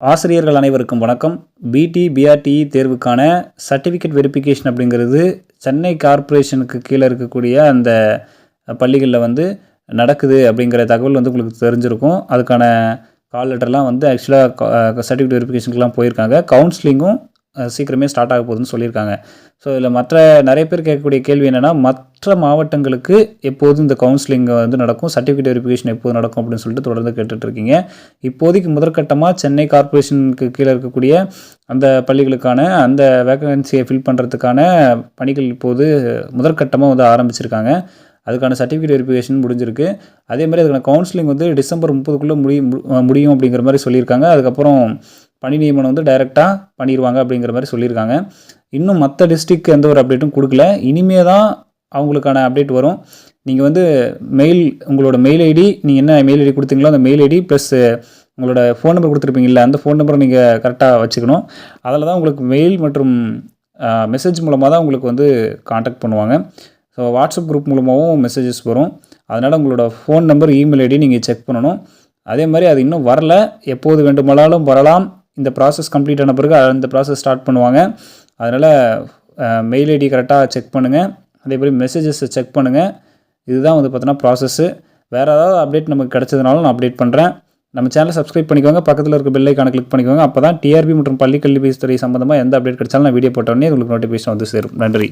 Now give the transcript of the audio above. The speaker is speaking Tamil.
ஆசிரியர்கள் அனைவருக்கும் வணக்கம். பிடி பிஆர்டிஇ தேர்வுக்கான சர்டிஃபிகேட் வெரிஃபிகேஷன் அப்படிங்கிறது சென்னை கார்ப்பரேஷனுக்கு கீழே இருக்கக்கூடிய அந்த பள்ளிகளில் வந்து நடக்குது அப்படிங்கிற தகவல் வந்து உங்களுக்கு தெரிஞ்சிருக்கும். அதுக்கான கால் லெட்டர்லாம் வந்து ஆக்சுவலாக சர்டிஃபிகேட் வெரிஃபிகேஷனுக்குலாம் போயிருக்காங்க. கவுன்சிலிங்கும் சீக்கிரமே ஸ்டார்ட் ஆக போகுதுன்னு சொல்லியிருக்காங்க. ஸோ இதில் மற்ற நிறைய பேர் கேட்கக்கூடிய கேள்வி என்னென்னா மற்ற மாவட்டங்களுக்கு எப்போதும் இந்த கவுன்சிலிங் வந்து நடக்கும் சர்டிஃபிகேட் வெரிஃபிகேஷன் எப்போது நடக்கும் அப்படின்னு சொல்லிட்டு தொடர்ந்து கேட்டுட்டு இருக்கீங்க. இப்போதைக்கு முதற்கட்டமாக சென்னை கார்ப்பரேஷனுக்கு கீழே இருக்கக்கூடிய அந்த பள்ளிகளுக்கான அந்த வேகன்சியை ஃபில் பண்ணுறதுக்கான பணிகள் இப்போது முதற்கட்டமாக வந்து ஆரம்பிச்சிருக்காங்க. அதுக்கான சர்டிஃபிகேட் வெரிஃபிகேஷன் முடிஞ்சிருக்கு. அதே மாதிரி அதுக்கான கவுன்சிலிங் வந்து டிசம்பர் முப்பதுக்குள்ளே முடியும் மு- முடியும் அப்படிங்கிற மாதிரி சொல்லியிருக்காங்க. அதுக்கப்புறம் பணி நியமனம் வந்து டைரெக்டாக பண்ணிடுவாங்க அப்படிங்கிற மாதிரி சொல்லியிருக்காங்க. இன்னும் மற்ற டிஸ்ட்ரிக்ட் எந்த ஒரு அப்டேட்டும் கொடுக்கல. இனிமே தான் அவங்களுக்கான அப்டேட் வரும். நீங்கள் வந்து மெயில் உங்களோட மெயில் ஐடி நீங்கள் என்ன மெயில் ஐடி கொடுத்தீங்களோ அந்த மெயில் ஐடி ப்ளஸ் உங்களோட ஃபோன் நம்பர் கொடுத்துருப்பீங்கல்ல அந்த ஃபோன் நம்பரை நீங்கள் கரெக்டாக வச்சுக்கணும். அதில் தான் உங்களுக்கு மெயில் மற்றும் மெசேஜ் மூலமாக தான் உங்களுக்கு வந்து காண்டாக்ட் பண்ணுவாங்க. ஸோ வாட்ஸ்அப் குரூப் மூலமாகவும் மெசேஜஸ் வரும். அதனால் உங்களோட ஃபோன் நம்பர் இமெயில் ஐடி நீங்கள் செக் பண்ணணும். அதே மாதிரி அது இன்னும் வரல. எப்போது வேண்டுமானாலும் வரலாம். இந்த ப்ராசஸ் கம்ப்ளீட் ஆன பிறகு அந்த ப்ராசஸ் ஸ்டார்ட் பண்ணுவாங்க. அதனால் மெயில் ஐடி கரெக்டாக செக் பண்ணுங்கள் அதே மாதிரி மெசேஜஸை செக் பண்ணுங்கள் இதுதான் வந்து பார்த்தோன்னா ப்ராசஸ்ஸு வேறு ஏதாவது அப்டேட் நமக்கு கிடச்சதுனாலும் நான் அப்டேட் பண்ணுறேன் நம்ம சேனலை சப்ஸ்கிரைப் பண்ணிக்கோங்க. பக்கத்தில் இருக்க பெல்லைக்கான கிளிக் பண்ணிக்கோங்க. அப்போ தான் டிஆர்பி மற்றும் பள்ளிக்கல்வித்துறை துறை சம்மந்தமாக எந்த அப்டேட் கிடைச்சாலும் நான் வீடியோ போட்டோடனே உங்களுக்கு நோட்டிஃபிகேஷன் வந்து சேரும். நன்றி.